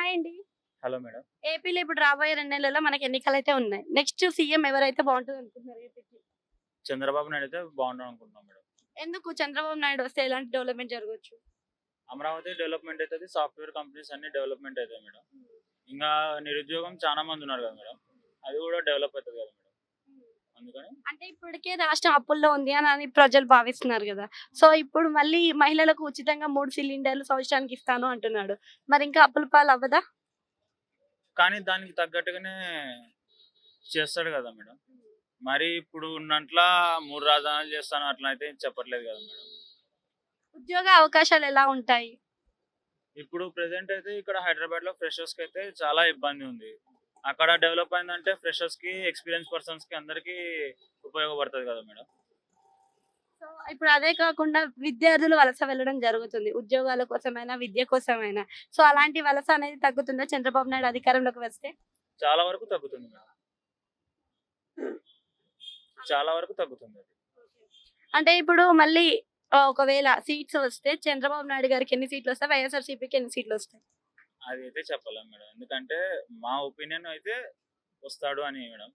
Hi అండి. Hello madam. ఏపీలో ఇప్పుడు రాబోయే రెండు నెలల్లో మనకి ఎన్నికలు అయితే ఉన్నాయి. నెక్స్ట్ సీఎం ఎవరైతే బాగుంటుంది అనుకుంటున్నారు ఏపీకి? చంద్రబాబు నాయుడు అయితే బాగుండు అనుకుంటున్నాం మేడం. ఎందుకు చంద్రబాబు నాయుడు వస్తే ఎలాంటి డెవలప్మెంట్ జరగవచ్చు? అమరావతి డెవలప్మెంట్ అవుతుంది సాఫ్ట్వేర్ కంపెనీస్ అన్ని డెవలప్మెంట్ అవుతాయి మేడం. ఇంకా నిరుద్యోగం చాలా మంది ఉన్నారు కదా మేడం. అది కూడా డెవలప్ అవుతుంది కదా అంటే ఇప్పటికే రాష్ట్రం అప్పుల్లో ఉంది అని ప్రజలు భావిస్తున్నారు కదా. సో ఇప్పుడు మళ్ళీ మహిళలకు ఉచితంగా మూడు సిలిండర్లు సంవత్సరానికి ఇస్తాను అంటున్నాడు. మరి ఇంకా అప్పుల పాలు అవ్వదా? కానీ దానికి తగ్గట్టుగానే చేస్తాడు కదా మేడం. మరి ఇప్పుడు ఉన్నట్ల మూడు రాజధానులు చేస్తాను అట్లా అయితే చెప్పట్లేదు కదా మేడం. ఉద్యోగ అవకాశాలు ఎలా ఉంటాయి? ఇప్పుడు ప్రెసెంట్ అయితే ఇక్కడ హైదరాబాద్లో ఫ్రెషర్స్కి అయితే చాలా ఇబ్బంది ఉంది. అక్కడ డెవలప్ అయిందంటే ఫ్రెషర్స్కి ఎక్స్పీరియన్స్ పర్సన్స్కి అందరికి ఉపయోగపడుతుంది కదా మేడం? సో ఇప్పుడు అదే కాకుండా విద్యార్థులు వలస వెళ్ళడం జరుగుతుంది. ఉద్యోగాల కోసమైనా విద్య కోసమైనా. సో అలాంటి వలస అనేది తగ్గుతుందా? చంద్రబాబు నాయుడు అధికారంలోకి వస్తే? చాలా వరకు తగ్గుతుంది మేడం. చాలా వరకు తగ్గుతుంది అంటే ఇప్పుడు మళ్ళీ ఒకవేళ సీట్స్ వస్తే చంద్రబాబు నాయుడు గారికి ఎన్ని సీట్లు వస్తాయి? వైఎస్ఆర్సీపీకి ఎన్ని సీట్లు వస్తాయి? అది అయితే చెప్పలేం మేడం. ఎందుకంటే మా ఒపీనియన్ అయితే వస్తాడు అని మేడం.